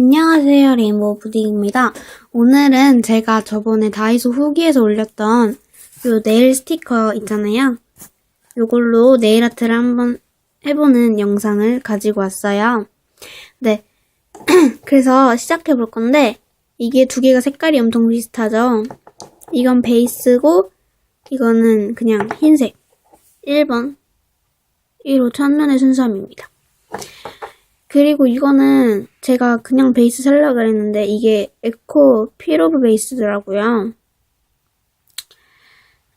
안녕하세요. 레인보우 푸딩입니다. 오늘은 제가 저번에 다이소 후기에서 올렸던 요 네일 스티커 있잖아요. 요걸로 네일 아트를 한번 해보는 영상을 가지고 왔어요. 네. 그래서 시작해 볼 건데, 이게 두 개가 색깔이 엄청 비슷하죠? 이건 베이스고, 이거는 그냥 흰색. 1번. 1호 첫눈의 순수함입니다. 그리고 이거는 제가 그냥 베이스 살라 그랬는데 이게 에코 피로브 베이스더라고요.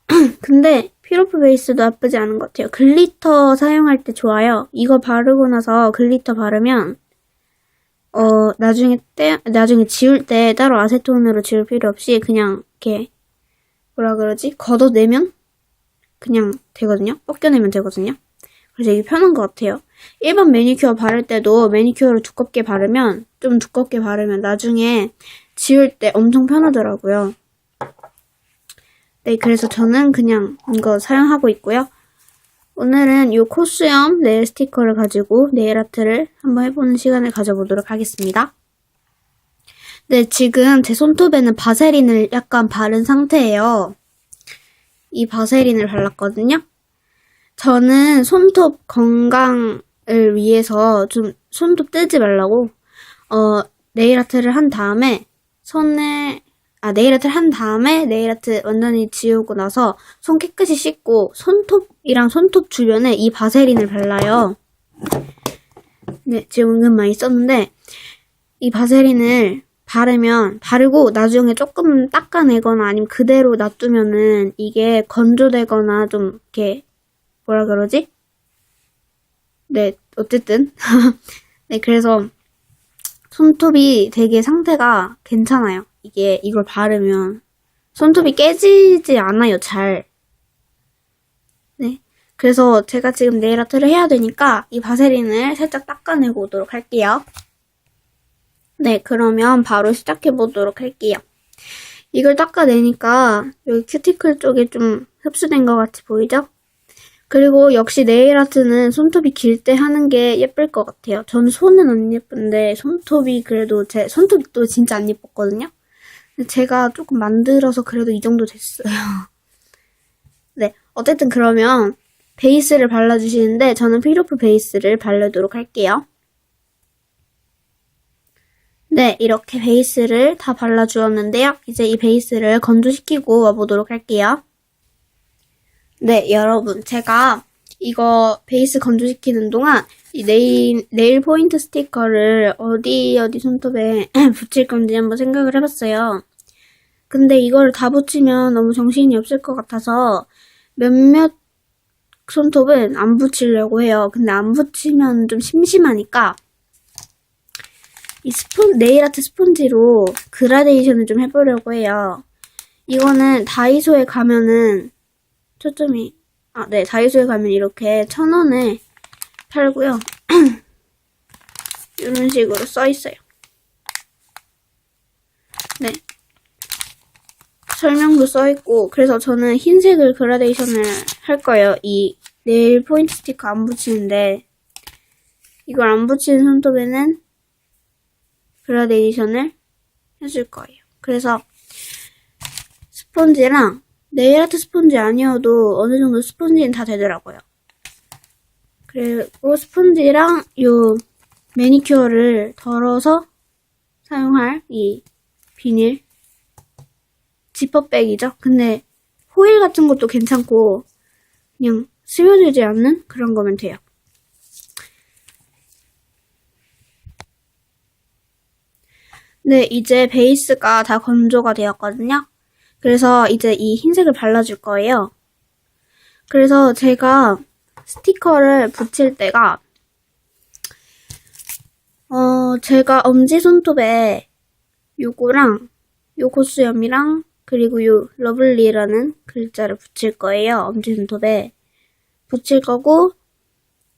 근데 피로브 베이스도 나쁘지 않은 것 같아요. 글리터 사용할 때 좋아요. 이거 바르고 나서 글리터 바르면 어 나중에 때 나중에 지울 때 따로 아세톤으로 지울 필요 없이 그냥 이렇게 뭐라 그러지 걷어내면 그냥 되거든요. 벗겨내면 되거든요. 그래서 이게 편한 것 같아요. 일반 매니큐어 바를 때도 매니큐어를 두껍게 바르면 좀 두껍게 바르면 나중에 지울 때 엄청 편하더라고요. 네, 그래서 저는 그냥 이거 사용하고 있고요. 오늘은 이 코수염 네일 스티커를 가지고 네일 아트를 한번 해보는 시간을 가져보도록 하겠습니다. 네, 지금 제 손톱에는 바세린을 약간 바른 상태예요. 이 바세린을 발랐거든요. 저는 손톱 건강 을 위해서 좀 손톱 떼지 말라고 어 네일 아트를 한 다음에 손에 아 네일 아트를 한 다음에 네일 아트 완전히 지우고 나서 손 깨끗이 씻고 손톱이랑 손톱 주변에 이 바세린을 발라요. 네, 지금 은근 많이 썼는데 이 바세린을 바르면 바르고 나중에 조금 닦아내거나 아니면 그대로 놔두면은 이게 건조되거나 좀 이렇게 뭐라 그러지? 네, 어쨌든. 네, 그래서 손톱이 되게 상태가 괜찮아요. 이게 이걸 바르면 손톱이 깨지지 않아요, 잘. 네. 그래서 제가 지금 네일 아트를 해야 되니까 이 바세린을 살짝 닦아내고 오도록 할게요. 네, 그러면 바로 시작해 보도록 할게요. 이걸 닦아내니까 여기 큐티클 쪽에 좀 흡수된 것 같이 보이죠? 그리고 역시 네일 아트는 손톱이 길 때 하는 게 예쁠 것 같아요. 저는 손은 안 예쁜데 손톱이 그래도 제 손톱도 진짜 안 예뻤거든요. 제가 조금 만들어서 그래도 이 정도 됐어요. 네, 어쨌든 그러면 베이스를 발라주시는데 저는 피로프 베이스를 바르도록 할게요. 네, 이렇게 베이스를 다 발라주었는데요. 이제 이 베이스를 건조시키고 와보도록 할게요. 네, 여러분. 제가 이거 베이스 건조시키는 동안 이 네일, 네일 포인트 스티커를 어디 어디 손톱에 붙일 건지 한번 생각을 해봤어요. 근데 이걸 다 붙이면 너무 정신이 없을 것 같아서 몇몇 손톱은 안 붙이려고 해요. 근데 안 붙이면 좀 심심하니까 이 스폰, 네일 아트 스폰지로 그라데이션을 좀 해보려고 해요. 이거는 다이소에 가면은 초점이 아, 네, 다이소에 가면 이렇게 천 원에 팔고요. 이런 식으로 써 있어요. 네. 설명도 써 있고, 그래서 저는 흰색을 그라데이션을 할 거예요. 이 네일 포인트 스티커 안 붙이는데, 이걸 안 붙이는 손톱에는 그라데이션을 해줄 거예요. 그래서 스펀지랑 네일 아트 스펀지 아니어도 어느 정도 스펀지는 다 되더라고요. 그리고 스펀지랑 요 매니큐어를 덜어서 사용할 이 비닐 지퍼백이죠. 근데 호일 같은 것도 괜찮고 그냥 스며들지 않는 그런 거면 돼요. 네, 이제 베이스가 다 건조가 되었거든요. 그래서 이제 이 흰색을 발라줄 거예요. 그래서 제가 스티커를 붙일 때가 어 제가 엄지손톱에 요거랑 요 코수염이랑 그리고 요 러블리라는 글자를 붙일 거예요. 엄지손톱에 붙일 거고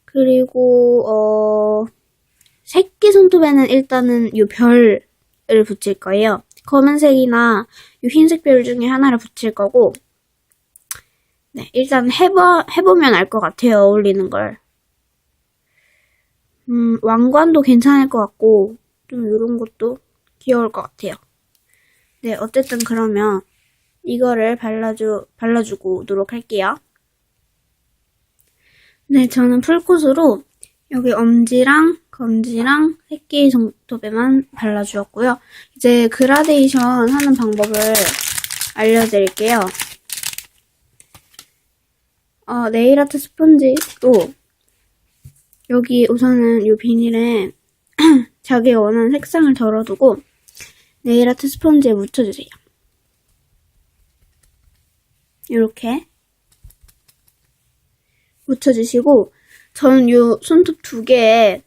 그리고 어 새끼 손톱에는 일단은 요 별을 붙일 거예요. 검은색이나 이 흰색 별 중에 하나를 붙일 거고 네, 일단 해봐, 해보면 알 것 같아요. 어울리는 걸. 음, 왕관도 괜찮을 것 같고 좀 이런 것도 귀여울 것 같아요. 네, 어쨌든 그러면 이거를 발라주, 발라주고 오도록 할게요. 네, 저는 풀코스로 여기 엄지랑 검지랑 새끼 손톱에만 발라주었고요. 이제 그라데이션 하는 방법을 알려드릴게요. 어, 네일아트 스펀지로 여기 우선은 이 비닐에 자기가 원하는 색상을 덜어두고 네일아트 스펀지에 묻혀주세요. 이렇게 묻혀주시고 저는 이 손톱 두 개에